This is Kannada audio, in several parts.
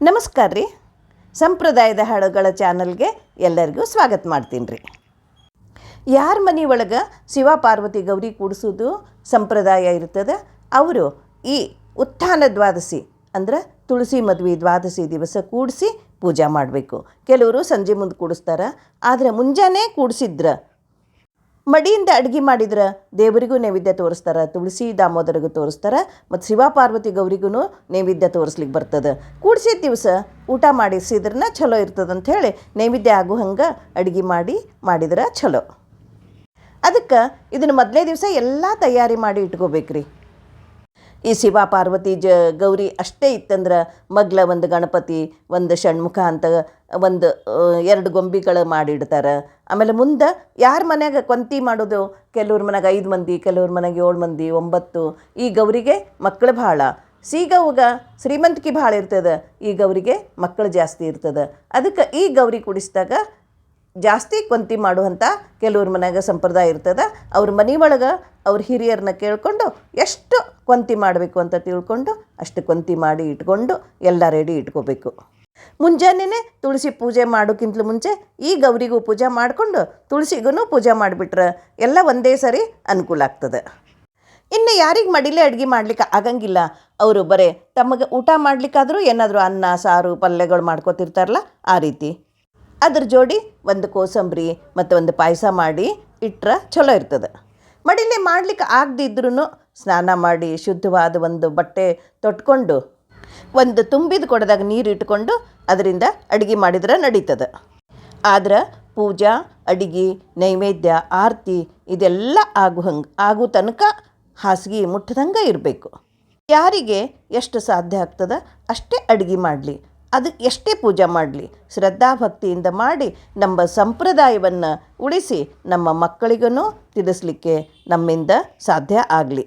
ನಮಸ್ಕಾರ ರೀ. ಸಂಪ್ರದಾಯದ ಹಾಡುಗಳ ಚಾನಲ್ಗೆ ಎಲ್ಲರಿಗೂ ಸ್ವಾಗತ ಮಾಡ್ತೀನಿ ರೀ. ಯಾರ ಮನೆ ಒಳಗೆ ಶಿವ ಪಾರ್ವತಿ ಗೌರಿ ಕೂಡಿಸೋದು ಸಂಪ್ರದಾಯ ಇರ್ತದೆ? ಅವರು ಈ ಉತ್ಥಾನ ದ್ವಾದಶಿ ಅಂದ್ರೆ ತುಳಸಿ ಮದುವೆ ದ್ವಾದಶಿ ದಿವಸ ಕೂಡಿಸಿ ಪೂಜೆ ಮಾಡಬೇಕು. ಕೆಲವರು ಸಂಜೆ ಮುಂದೆ ಕೂಡಿಸ್ತಾರೆ, ಆದರೆ ಮುಂಜಾನೆ ಕೂಡಿಸಿದ್ರ ಮಡಿಯಿಂದ ಅಡುಗೆ ಮಾಡಿದ್ರೆ ದೇವರಿಗೂ ನೈವೇದ್ಯ ತೋರಿಸ್ತಾರೆ, ತುಳಸಿ ದಾಮೋದರಿಗೂ ತೋರಿಸ್ತಾರೆ, ಮತ್ತು ಶಿವ ಪಾರ್ವತಿ ಗೌರಿಗೂ ನೈವೇದ್ಯ ತೋರಿಸ್ಲಿಕ್ಕೆ ಬರ್ತದೆ. ಕೂಡ್ಸಿದ ದಿವಸ ಊಟ ಮಾಡಿಸಿದ್ರನ್ನ ಚಲೋ ಇರ್ತದೆ ಅಂತ ಹೇಳಿ ನೈವೇದ್ಯ ಆಗು ಹಂಗೆ ಅಡುಗೆ ಮಾಡಿ ಮಾಡಿದ್ರೆ ಚಲೋ ಅದಕ್ಕೆ ಇದನ್ನು ಮೊದಲೇ ದಿವಸ ಎಲ್ಲ ತಯಾರಿ ಮಾಡಿ ಇಟ್ಕೋಬೇಕ್ರಿ. ಈ ಶಿವ ಪಾರ್ವತಿ ಜ ಗೌರಿ ಅಷ್ಟೇ ಇತ್ತಂದ್ರೆ ಮಗ್ಲ ಒಂದು ಗಣಪತಿ, ಒಂದು ಷಣ್ಮುಖ ಅಂತ ಒಂದು ಎರಡು ಗೊಂಬಿಗಳು ಮಾಡಿಡ್ತಾರೆ ಆಮೇಲೆ ಮುಂದೆ ಯಾರ ಮನ್ಯಾಗ ಕೊಂತಿ ಮಾಡೋದು? ಕೆಲವ್ರ ಮನೆಗೆ ಐದು ಮಂದಿ, ಕೆಲವ್ರ ಮನೆಗೆ ಏಳು ಮಂದಿ, ಒಂಬತ್ತು. ಈ ಗೌರಿಗೆ ಮಕ್ಕಳು ಭಾಳ. ಸೀಗವ್ಗ ಶ್ರೀಮಂತಿಕೆ ಭಾಳ ಇರ್ತದೆ ಈ ಗೌರಿಗೆ ಮಕ್ಕಳು ಜಾಸ್ತಿ ಇರ್ತದೆ. ಅದಕ್ಕೆ ಈ ಗೌರಿ ಕುಡಿಸಿದಾಗ ಜಾಸ್ತಿ ಕೊಂತಿ ಮಾಡುವಂಥ ಕೆಲವ್ರ ಮನ್ಯಾಗ ಸಂಪ್ರದಾಯ ಇರ್ತದೆ. ಅವ್ರ ಮನೆ ಒಳಗೆ ಅವ್ರ ಹಿರಿಯರನ್ನ ಕೇಳಿಕೊಂಡು ಎಷ್ಟು ಕೊಂತಿ ಮಾಡಬೇಕು ಅಂತ ತಿಳ್ಕೊಂಡು ಅಷ್ಟು ಕೊಂತಿ ಮಾಡಿ ಇಟ್ಕೊಂಡು ಎಲ್ಲ ರೆಡಿ ಇಟ್ಕೋಬೇಕು. ಮುಂಜಾನೆ ತುಳಸಿ ಪೂಜೆ ಮಾಡೋಕ್ಕಿಂತಲೂ ಮುಂಚೆ ಈ ಗೌರಿಗೂ ಪೂಜೆ ಮಾಡಿಕೊಂಡು ತುಳಸಿಗೂ ಪೂಜೆ ಮಾಡಿಬಿಟ್ರೆ ಎಲ್ಲ ಒಂದೇ ಸರಿ ಅನುಕೂಲ ಆಗ್ತದೆ. ಇನ್ನು ಯಾರಿಗೆ ಮಡಿಲೇ ಅಡುಗೆ ಮಾಡ್ಲಿಕ್ಕೆ ಆಗಂಗಿಲ್ಲ, ಅವರು ಬರೇ ತಮಗೆ ಊಟ ಮಾಡ್ಲಿಕ್ಕಾದರೂ ಏನಾದರೂ ಅನ್ನ, ಸಾರು, ಪಲ್ಯಗಳು ಮಾಡ್ಕೋತಿರ್ತಾರಲ್ಲ ಆ ರೀತಿ. ಅದ್ರ ಜೋಡಿ ಒಂದು ಕೋಸಂಬರಿ ಮತ್ತು ಒಂದು ಪಾಯಸ ಮಾಡಿ ಇಟ್ರೆ ಚಲೋ ಇರ್ತದೆ. ಮಡಿಲೆ ಮಾಡ್ಲಿಕ್ಕೆ ಆಗದಿದ್ರೂ ಸ್ನಾನ ಮಾಡಿ ಶುದ್ಧವಾದ ಒಂದು ಬಟ್ಟೆ ತೊಟ್ಕೊಂಡು ಒಂದು ತುಂಬಿದ ಕೊಡದಾಗ ನೀರು ಇಟ್ಕೊಂಡು ಅದರಿಂದ ಅಡುಗೆ ಮಾಡಿದ್ರೆ ನಡೀತದೆ. ಆದ್ರೆ ಪೂಜಾ, ಅಡಿಗೆ, ನೈವೇದ್ಯ, ಆರತಿ ಇದೆಲ್ಲ ಆಗು ಹಂಗೆ, ಆಗೋ ತನಕ ಹಾಸಿಗೆ ಮುಟ್ಟದಂಗೆ ಇರಬೇಕು. ಯಾರಿಗೆ ಎಷ್ಟು ಸಾಧ್ಯ ಆಗ್ತದೆ ಅಷ್ಟೇ ಅಡುಗೆ ಮಾಡಲಿ. ಅದು ಎಷ್ಟೇ ಪೂಜೆ ಮಾಡಲಿ. ಶ್ರದ್ಧಾಭಕ್ತಿಯಿಂದ ಮಾಡಿ ನಮ್ಮ ಸಂಪ್ರದಾಯವನ್ನು ಉಳಿಸಿ ನಮ್ಮ ಮಕ್ಕಳಿಗೂ ತಿಳಿಸ್ಲಿಕ್ಕೆ ನಮ್ಮಿಂದ ಸಾಧ್ಯ ಆಗಲಿ.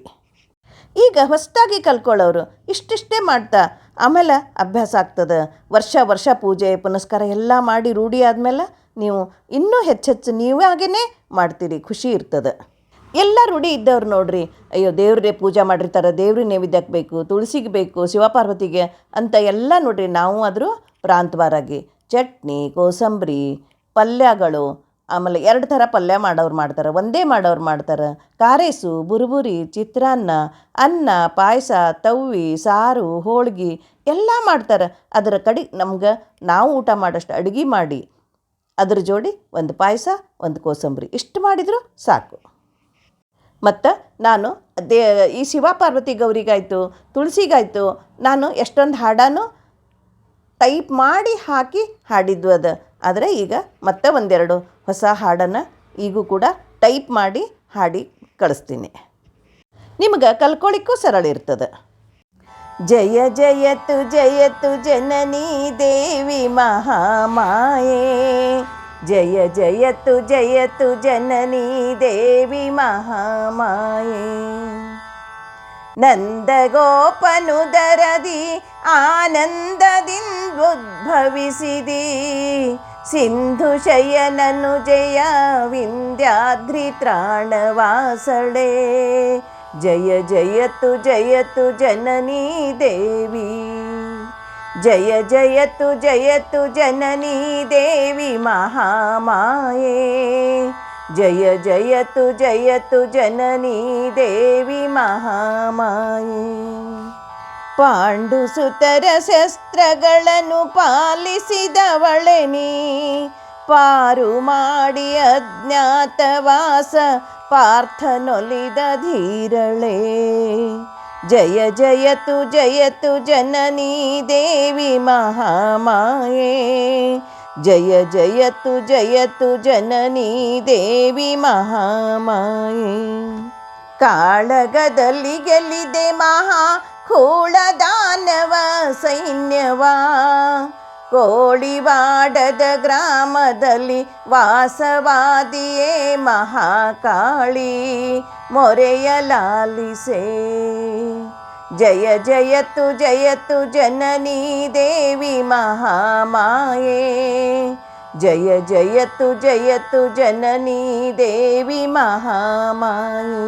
ಈಗ ಹೊಸದಾಗಿ ಕಲ್ಕೊಳ್ಳೋರು ಇಷ್ಟಿಷ್ಟೇ ಮಾಡ್ತಾ ಆಮೇಲೆ ಅಭ್ಯಾಸ ಆಗ್ತದೆ. ವರ್ಷ ವರ್ಷ ಪೂಜೆ, ಪುನಸ್ಕಾರ ಎಲ್ಲ ಮಾಡಿ ರೂಢಿ ಆದಮೇಲೆ ನೀವು ಇನ್ನೂ ಹೆಚ್ಚೆಚ್ಚು ನೀವಾಗೇ ಮಾಡ್ತೀರಿ. ಖುಷಿ ಇರ್ತದೆ. ಎಲ್ಲ ರೂಢಿ ಇದ್ದವ್ರು ನೋಡ್ರಿ. ಅಯ್ಯೋ ದೇವ್ರೇ ಪೂಜೆ ಮಾಡಿರ್ತಾರೆ, ದೇವ್ರಿಗೆ ನೈವೇದ್ಯಕ್ಕೆ ಬೇಕು ತುಳಸಿಗೆ ಬೇಕು, ಶಿವಪಾರ್ವತಿಗೆ ಅಂತ ಎಲ್ಲ ನೋಡ್ರಿ. ನಾವು ಆದರೂ ಪ್ರಾಂತವಾರಾಗಿ ಚಟ್ನಿ, ಕೋಸಂಬರಿ, ಪಲ್ಯಗಳು ಆಮೇಲೆ ಎರಡು ಥರ ಪಲ್ಯ ಮಾಡೋರು ಮಾಡ್ತಾರೆ. ಒಂದೇ ಮಾಡೋರು ಮಾಡ್ತಾರೆ. ಕಾರೇಸು, ಬುರುಬುರಿ, ಚಿತ್ರಾನ್ನ, ಅನ್ನ, ಪಾಯಸ, ತವ್ವಿ, ಸಾರು, ಹೋಳ್ಗೆ ಎಲ್ಲ ಮಾಡ್ತಾರೆ. ಅದರ ಕಡೆ ನಮ್ಗೆ ನಾವು ಊಟ ಮಾಡೋಷ್ಟು ಅಡುಗೆ ಮಾಡಿ ಅದ್ರ ಜೋಡಿ ಒಂದು ಪಾಯಸ, ಒಂದು ಕೋಸಂಬರಿ. ಇಷ್ಟು ಮಾಡಿದ್ರು ಸಾಕು. ಮತ್ತು ನಾನು ದೇ ಈ ಶಿವ ಪಾರ್ವತಿ ಗೌರಿಗಾಯಿತು, ತುಳಸಿಗಾಯಿತು, ನಾನು ಎಷ್ಟೊಂದು ಹಾಡಾನು ಟೈಪ್ ಮಾಡಿ ಹಾಕಿ ಹಾಡಿದ್ದು ಅದು. ಆದರೆ ಈಗ ಮತ್ತೆ ಒಂದೆರಡು ಹೊಸ ಹಾಡನ್ನು ಈಗೂ ಕೂಡ ಟೈಪ್ ಮಾಡಿ, ಹಾಡಿ ಕಳಿಸ್ತೀನಿ. ನಿಮ್ಗೆ ಕಲ್ಕೊಳ್ಳಿಕ್ಕೂ ಸರಳ ಇರ್ತದೆ. ಜಯ ಜಯತು ಜಯತು ಜನನಿ ದೇವಿ ಮಹಾಮಾಯೇ. ಜಯ ಜಯತು ಜಯತು ಜನನಿ ದೇವಿ ಮಹಾಮಾಯೆ. ನಂದಗೋಪನುದರದಿ ಆನಂದದಿಂದುದ್ಭವಿಸಿದಿ भविसिदि। सिन्धुशयननुजय विन्द्याद्रित्राणवासळे जय जयतु जयतु जननी देवी। जय जयतु जयतु जननी देवी महामाये। जय जयतु जयतु जननी देवी महामाये। ದೇವಿ ಸುತರ ಶಸ್ತ್ರಗಳನ್ನು ಪಾಲಿಸಿದವಳೆ ನೀ. ಪಾರು ಮಾಡಿ ಅಜ್ಞಾತವಾಸ ಪಾರ್ಥನೊಲಿದ ಧೀರಳೆ. ಜಯ ಜಯತು ಜಯತು ಜನನೀ ದೇವಿ ಮಹಾಮಾಯೆ. ಜಯ ಜಯತು ಜಯತು ಜನನೀ ದೇವಿ ಮಹಾಮಾಯೆ. ಕಾಳಗದಲ್ಲಿ ಗೆಲ್ಲಿದೆ ಮಹಾ ದಾನವ ಸೈನ್ಯವಾ ಕೋಳಿವಾಡದ ಗ್ರಾಮದಲ್ಲಿ ವಾಸವಾದಿಯೇ ಮಹಾಕಾಳಿ ಮೊರೆಯಲಾಲಿಸೆ ಜಯ ಜಯತು ಜಯತು ಜನನಿ ದೇವಿ ಮಹಾಮಾಯೆ ಜಯ ಜಯತು ಜಯತು ಜನನಿ ದೇವಿ ಮಹಾಮಾಯೆ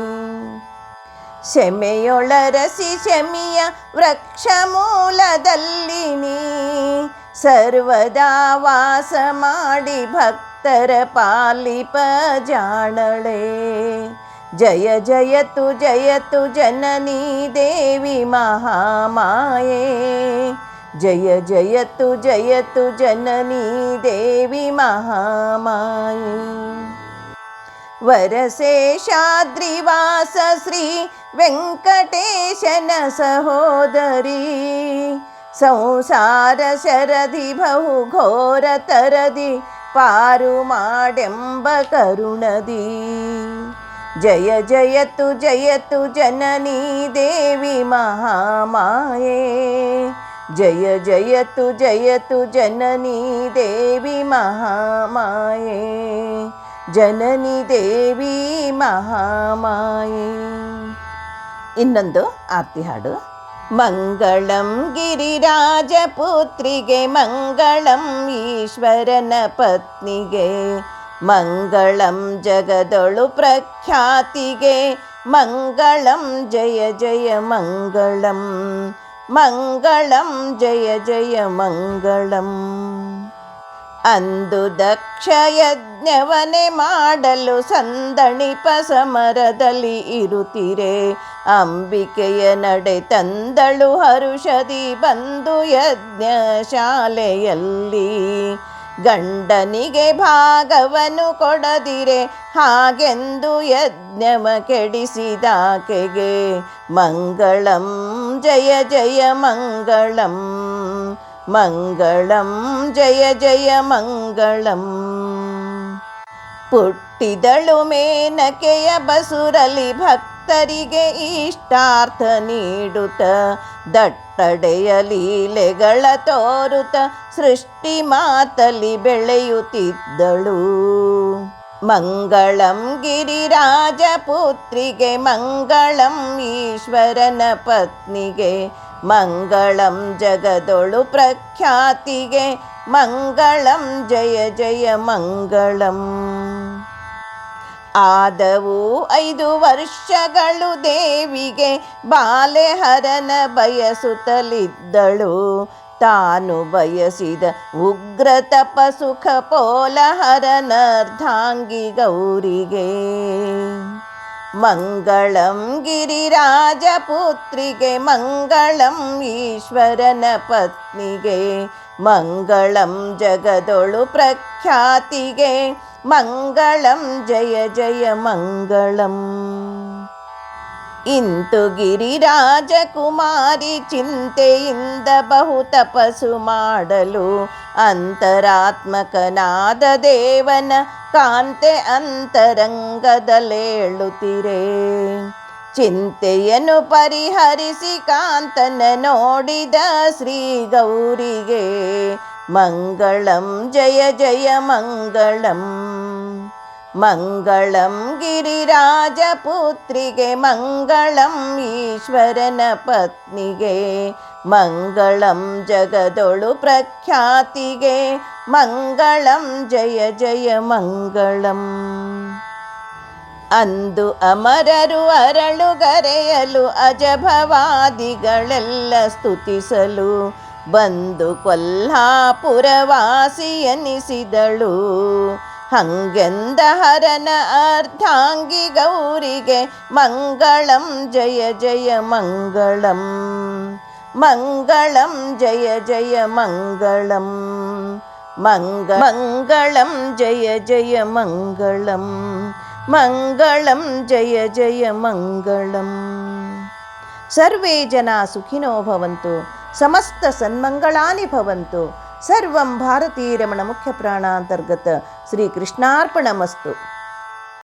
ಶಮೆಯೊಳರಸಿ ಶಮಿಯ ವೃಕ್ಷ ಮೂಲದಲ್ಲಿ ನೀ ಸರ್ವದಾ ವಾಸ ಮಾಡಿ ಭಕ್ತರ ಪಾಲಿಪ ಜಾಣಳೆ ಜಯ ಜಯತು ಜಯತು ಜನನೀ ದೇವಿ ಮಹಾಮಾಯೆ ಜಯ ಜಯತು ಜಯತು ಜನನೀ ದೇವಿ ಮಹಾಮಾಯೆ ವರಸೇಷಾದ್ರಿವಾಸ ಶ್ರೀ ವೆಂಕಟೇಶನ ಸಹೋದರಿ ಸಂಸಾರ ಶರದಿ ಬಹು ಘೋರ ತರದಿ ಪಾರು ಮಾಡೆಂಬ ಕರುಣದಿ ಜಯ ಜಯತು ಜಯತು ಜನನೀ ದೇವಿ ಮಹಾಮಾಯೆ ಜಯ ಜಯತು ಜಯತು ಜನನೀ ದೇವಿ ಮಹಾಮಾಯೆ ಜನನಿ ದೇವಿ ಮಹಾಮಾಯೆ ಇನ್ನೊಂದು ಆರ್ತಿ ಹಾಡು. ಮಂಗಳಂ ಗಿರಿರಾಜಪುತ್ರಿಗೆ, ಮಂಗಳಂ ಈಶ್ವರನ ಪತ್ನಿಗೆ, ಮಂಗಳಂ ಜಗದೊಳು ಪ್ರಖ್ಯಾತಿಗೆ, ಮಂಗಳಂ ಜಯ ಜಯ ಮಂಗಳಂ ಮಂಗಳಂ ಜಯ ಜಯ ಮಂಗಳಂ. ಅಂದು ದಕ್ಷ ಯಜ್ಞವನೆ ಮಾಡಲು ಸಂದಣಿಪ ಸಮರದಲ್ಲಿ ಇರುತ್ತಿರೆ. ಅಂಬಿಕೆಯ ನಡೆ ತಂದಳು ಹರುಷದಿ ಬಂದು ಯಜ್ಞ ಶಾಲೆಯಲ್ಲಿ ಗಂಡನಿಗೆ ಭಾಗವನು ಕೊಡದಿರೆ, ಹಾಗೆಂದು ಯಜ್ಞಮ ಕೆಡಿಸಿದಾಕೆಗೆ. ಮಂಗಳಂ, ಜಯ ಜಯ ಮಂಗಳಂ ಮಂಗಳಂ ಜಯ ಜಯ ಮಂಗಳಂ. ಪುಟ್ಟಿದಳು ಮೇನಕೆಯ ಬಸುರಲಿ ಭಕ್ತರಿಗೆ ಇಷ್ಟಾರ್ಥ ನೀಡುತ್ತ ದಟ್ಟಡೆಯ ಲೀಲೆಗಳ ತೋರುತ ಸೃಷ್ಟಿ ಮಾತಲಿ ಬೆಳೆಯುತ್ತಿದ್ದಳು. ಮಂಗಳಂ ಗಿರಿರಾಜ ಪುತ್ರಿಗೆ ಮಂಗಳಂ ಈಶ್ವರನ ಪತ್ನಿಗೆ, ಮಂಗಳಂ ಜಗದೊಳು ಪ್ರಖ್ಯಾತಿಗೆ ಮಂಗಳಂ ಜಯ ಜಯ ಮಂಗಳಂ. ಆದವು ಐದು ವರ್ಷಗಳು ದೇವಿಗೆ ಬಾಲೆಹರನ ಬಯಸುತ್ತಲಿದ್ದಳು. ತಾನು ಬಯಸಿದ ಉಗ್ರ ತಪ ಸುಖ ಪೋಲಹರನರ್ಧಾಂಗಿ ಗೌರಿಗೆ. ಮಂಗಳಂ ಗಿರಿರಾಜಪುತ್ರಿಗೆ, ಮಂಗಳಂ ಈಶ್ವರನ ಪತ್ನಿಗೆ. ಮಂಗಳಂ ಜಗದೊಳು ಪ್ರಖ್ಯಾತಿಗೆ, ಮಂಗಳಂ ಜಯ ಜಯ ಮಂಗಳಂ. ಇಂತು ಗಿರಿರಾಜಕುಮಾರಿ ಚಿಂತೆಯಿಂದ ಬಹು ತಪಸ್ಸು ಮಾಡಲು ಅಂತರಾತ್ಮಕನಾದ ದೇವನ ಕಾಂತೆ ಅಂತರಂಗದಲ್ಲೇಳುತ್ತಿರೆ. ಚಿಂತೆಯನ್ನು ಪರಿಹರಿಸಿ ಕಾಂತನ ನೋಡಿದ ಶ್ರೀ ಗೌರಿಗೆ ಮಂಗಳಂ, ಜಯ ಜಯ, ಮಂಗಳಂ. ಮಂಗಳಂ ಗಿರಿರಾಜ ಪುತ್ರಿಗೆ, ಮಂಗಳಂ ಈಶ್ವರನ ಪತ್ನಿಗೆ, ಮಂಗಳಂ ಜಗದೊಳು ಪ್ರಖ್ಯಾತಿಗೆ, ಮಂಗಳಂ ಜಯ ಜಯ, ಮಂಗಳಂ. ಅಂದು ಅಮರರು ಅರಳುಗರೆಯಲು ಅಜಭವಾದಿಗಳೆಲ್ಲ ಸ್ತುತಿಸಲು. ಬಂದು ಕೊಲ್ಹಾಪುರವಾಸಿ ಎನಿಸಿದಳು. ಹಂಗೆಂದ ಹರನ ಅರ್ಧಾಂಗಿ ಗೌರಿಗೆ ಮಂಗಳಂ ಜಯ ಜಯ ಮಂಗಳಂ. ಮಂಗಳಂ ಜಯ ಜಯ ಮಂಗಳಂ. ಮಂಗ ಮಂಗಳಂ ಜಯ ಜಯ ಮಂಗಳಂ. मङ्गलं जय जय मङ्गलम् सर्वे जना सुखिनो भवन्तु समस्तसन्मङ्गलानि भवन्तु। सर्वं भारतीरमणमुख्यप्राणान्तर्गत श्रीकृष्णार्पणमस्तु।